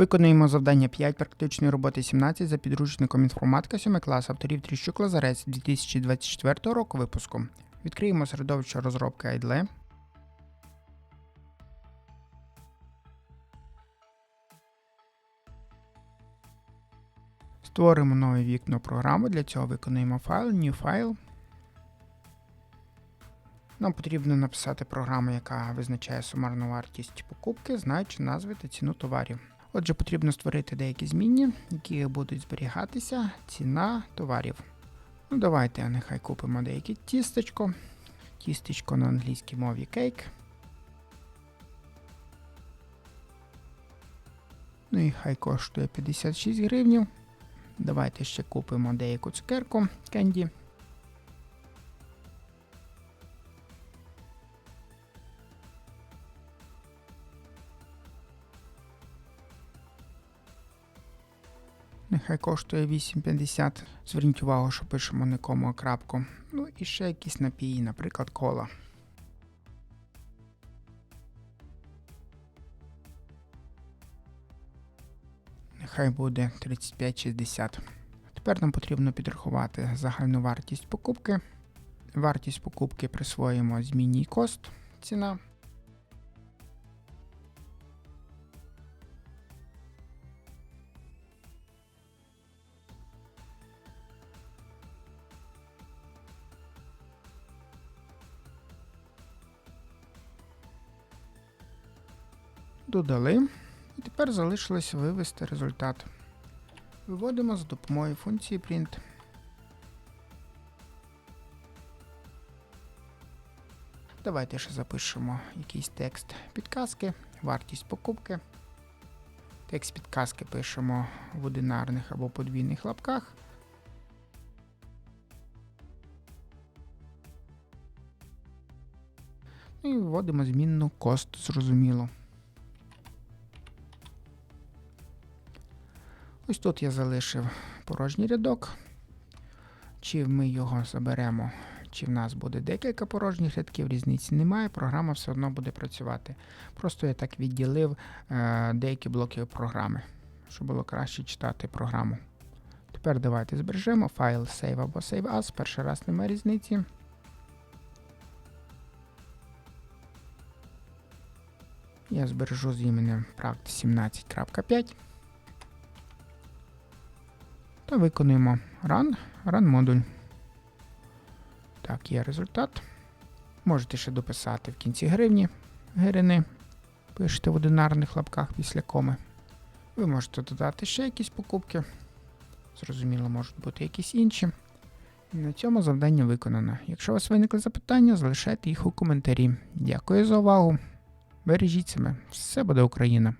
Виконуємо завдання 5 практичної роботи 17 за підручником інформатика 7 клас авторів Тріщук Лазарець 2024 року випуску. Відкриємо середовище розробки IDLE. Створимо нове вікно програми. Для цього виконуємо файл, New File. Нам потрібно написати програму, яка визначає сумарну вартість покупки, знаючи назви та ціну товарів. Отже, потрібно створити деякі змінні, які будуть зберігатися ціна товарів. Ну, давайте нехай купимо деяке тістечко. Тістечко на англійській мові кейк. Ну і хай коштує 56 гривнів. Давайте ще купимо деяку цукерку кенді. Нехай коштує 8,50. Зверніть увагу, що пишемо не кому, а крапку. Ну і ще якісь напії, наприклад, кола. Нехай буде 35,60. Тепер нам потрібно підрахувати загальну вартість покупки. Вартість покупки присвоїмо змінній кост ціна. Додали. І тепер залишилось вивести результат. Виводимо за допомогою функції print. Давайте ще запишемо якийсь текст підказки, вартість покупки. Текст підказки пишемо в одинарних або подвійних лапках. Ну і вводимо змінну кост, зрозуміло. Ось тут я залишив порожній рядок. Чи ми його заберемо, чи в нас буде декілька порожніх рядків, різниці немає, програма все одно буде працювати. Просто я так відділив е, деякі блоки програми, щоб було краще читати програму. Тепер давайте збережемо файл save або save as, перший раз немає різниці. Я збережу з іменем practice 17.5 та виконуємо run, run модуль. Так, є результат. Можете ще дописати в кінці гривні гривни. Пишете в одинарних лапках після коми. Ви можете додати ще якісь покупки. Зрозуміло, можуть бути якісь інші. І на цьому завдання виконано. Якщо у вас виникли запитання, залишайте їх у коментарі. Дякую за увагу. Бережіть себе. Все буде Україна!